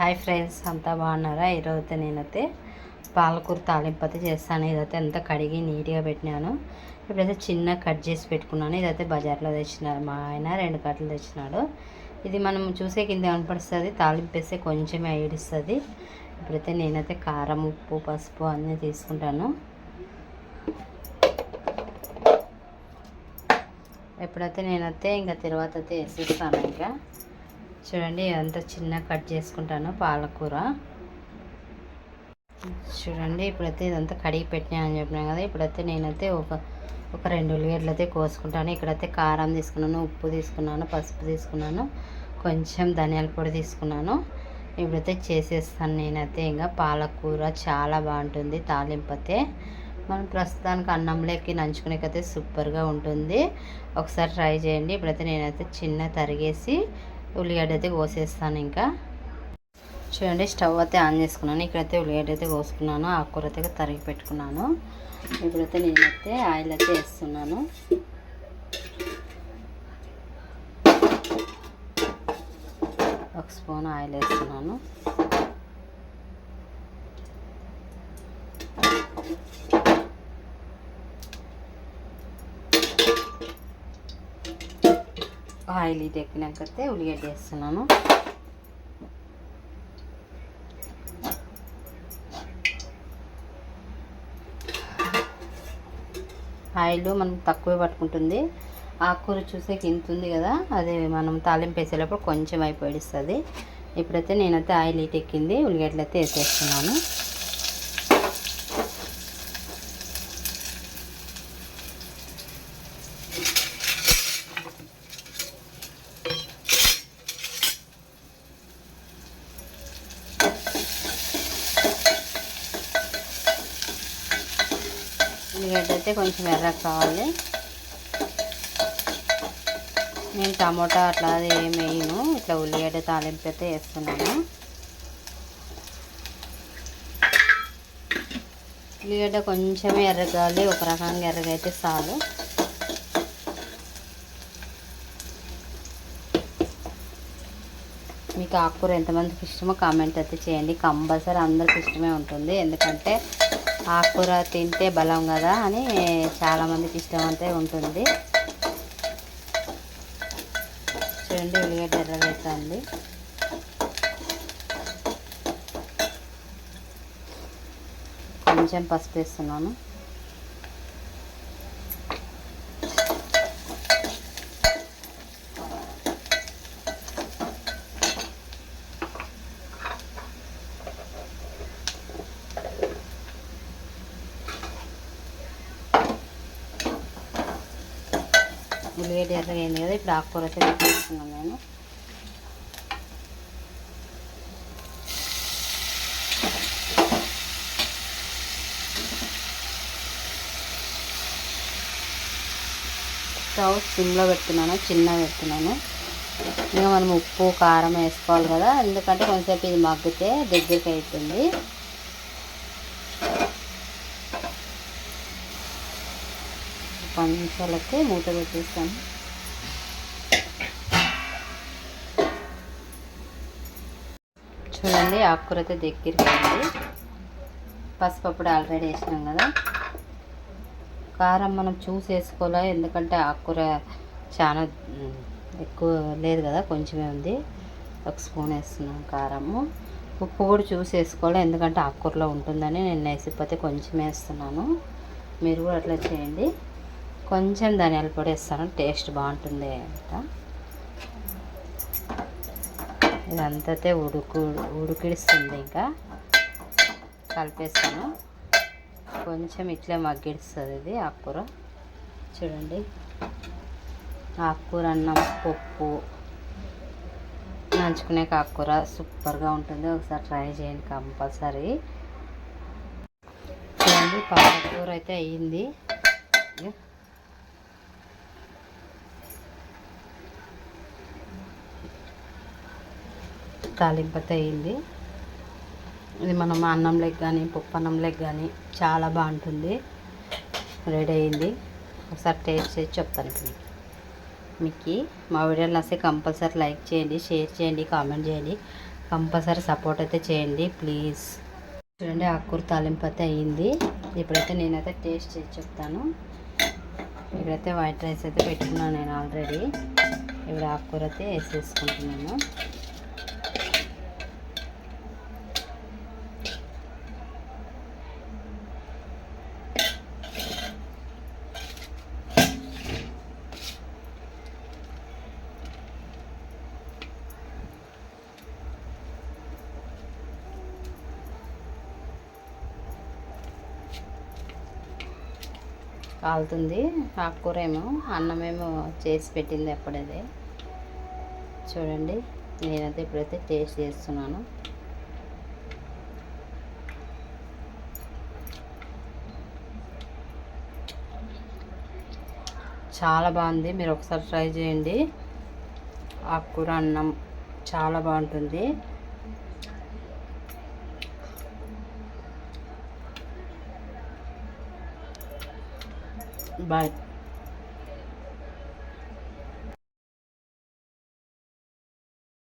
Hi friends అంతా బాగున్నారా? ఈరోజైతే నేనైతే పాలకూర తాలింపు అయితే చేస్తాను. ఇదైతే ఎంత కడిగి నీట్గా పెట్టినాను. ఇప్పుడైతే చిన్న కట్ చేసి పెట్టుకున్నాను. ఇదైతే బజార్లో తెచ్చినారు మా ఆయన రెండు కట్టలు తెచ్చినాడు. ఇది మనం చూసే కింద కనపడుస్తుంది. తాలింపు వేస్తే కొంచెమే ఏడుస్తుంది ఇప్పుడైతే నేనైతే కారం ఉప్పు పసుపు అన్నీ తీసుకుంటాను. ఎప్పుడైతే నేనైతే ఇంకా తర్వాత అయితే వేసేస్తాను ఇంకా. చూడండి ఇదంతా చిన్న కట్ చేసుకుంటాను పాలకూర. చూడండి ఇప్పుడైతే ఇదంతా కడిగి పెట్టినా అని చెప్పినాను కదా ఇప్పుడైతే నేనైతే ఒక ఒక రెండు ఉల్లిగడ్డలు అయితే కోసుకుంటాను. ఇక్కడైతే కారం తీసుకున్నాను ఉప్పు తీసుకున్నాను పసుపు తీసుకున్నాను కొంచెం ధనియాల పొడి తీసుకున్నాను. ఇప్పుడైతే చేసేస్తాను నేనైతే. ఇంకా పాలకూర చాలా బాగుంటుంది తాలింపతే. మనం ప్రస్తుతానికి అన్నంలోకి నంచుకునేకైతే సూపర్గా ఉంటుంది. ఒకసారి ట్రై చేయండి. ఇప్పుడైతే నేనైతే చిన్న తరిగేసి ఉల్లిగడ్డ అయితే కోసేస్తాను ఇంకా. చూడండి స్టవ్ అయితే ఆన్ చేసుకున్నాను. ఇక్కడైతే ఉల్లిగడ్డ అయితే కోసుకున్నాను. ఆకుకూర అయితే తరిగి పెట్టుకున్నాను. ఇప్పుడైతే నేనైతే ఆయిల్ అయితే వేస్తున్నాను. ఒక స్పూన్ ఆయిల్ వేస్తున్నాను. ఆయిల్ ఇది ఎక్కినాకైతే ఉల్లిగడ్డ వేస్తున్నాను. ఆయిల్ మనం తక్కువే పట్టుకుంటుంది. ఆకుకూర చూసే ఇంత ఉంది కదా అది మనం తాలింపు వేసేటప్పుడు కొంచెం అయిపోయిస్తుంది. ఇప్పుడైతే నేనైతే ఆయిల్ ఇటు ఎక్కింది ఉల్లిగడ్డలు అయితే వేసేస్తున్నాను. ఉల్లిగడ్డ అయితే కొంచెం ఎర్ర కావాలి. నేను టమోటా అట్లా అది ఏం వేయను. ఇట్లా ఉల్లిగడ్డ తాలింపు అయితే వేస్తున్నాను. ఉల్లిగడ్డ కొంచెం ఎర్రగాలి ఒక రకంగా ఎర్రగా అయితే చాలు. మీకు ఆకుకూర ఎంతమందికి ఇష్టమో కామెంట్ అయితే చేయండి. కంపల్సరీ అందరికి ఇష్టమే ఉంటుంది. ఎందుకంటే ఆకుకూర తింటే బలం కదా అని చాలామందికి ఇష్టం అంతే ఉంటుంది. చూడండి ఉల్లిగడ్డ ఎర్రగా కొంచెం పసుపు వేస్తున్నాను. ఉల్లిగడ్డ ఎర్రగైంది అయింది కదా ఇప్పుడు ఆకుకూర అయితే నేను. స్టవ్ సిమ్లో పెడుతున్నాను చిన్న పెడుతున్నాను ఇంకా మనం ఉప్పు కారం వేసుకోవాలి కదా ఎందుకంటే కొంతసేపు ఇది మగ్గితే దగ్గరికి అవుతుంది పది నిమిషాలకి మూత పెట్టేస్తాను. చూడండి ఆకుకూర అయితే దగ్గరికి పసుపప్పుడు పసుపు ఆల్రెడీ వేసినాం కదా. కారం మనం చూసి వేసుకోవాలి ఎందుకంటే ఆకుకూర చాలా ఎక్కువ లేదు కదా కొంచెమే ఉంది. ఒక స్పూన్ వేస్తున్నాం కారము. ఉప్పు కూడా చూసి వేసుకోవాలి ఎందుకంటే ఆకుకూరలో ఉంటుందని నేను వేసిపోతే కొంచెం వేస్తున్నాను. మీరు కూడా అట్లా చేయండి. కొంచెం ధనియాల పొడి వేస్తాను టేస్ట్ బాగుంటుంది అంత ఇదంతతే ఉడుకు ఉడికిడుస్తుంది ఇంకా. కలిపేస్తాను. కొంచెం ఇట్లే మగ్గిడుస్తుంది ఇది ఆకుకూర. చూడండి. ఆకుకూర అన్నం పప్పు. నంచుకునే ఆకుకూర సూపర్గా ఉంటుంది. ఒకసారి ట్రై చేయండి కంపల్సరీ. చూడండి పాలకూర అయితే అయ్యింది. తాలింపు అయింది ఇది మనం అన్నంలోకి కానీ పప్పు అన్నంలోకి కానీ చాలా బాగుంటుంది. రెడీ అయింది. ఒకసారి టేస్ట్ చేసి చెప్తాను ఇప్పుడు మీకు మా వీడియోలు నస్తే కంపల్సరీ లైక్ చేయండి షేర్ చేయండి కామెంట్ చేయండి. కంపల్సరీ సపోర్ట్ అయితే చేయండి ప్లీజ్. చూడండి ఆకుకూర తాలింపు అయితే అయ్యింది ఇప్పుడైతే నేనైతే టేస్ట్ చేసి చెప్తాను. ఇక్కడైతే వైట్ రైస్ అయితే పెట్టుకున్నాను నేను ఆల్రెడీ. ఇప్పుడు ఆకుకూర అయితే వేసేసుకుంటున్నాను. కాలుతుంది. ఆకుకూర ఏమో అన్నమేమో చేసి పెట్టింది ఎప్పుడదే చూడండి నేనైతే ఇప్పుడైతే టేస్ట్ చేస్తున్నాను. చాలా బాగుంది. మీరు ఒకసారి ట్రై చేయండి. ఆకుకూర అన్నం చాలా బాగుంటుంది. Bye.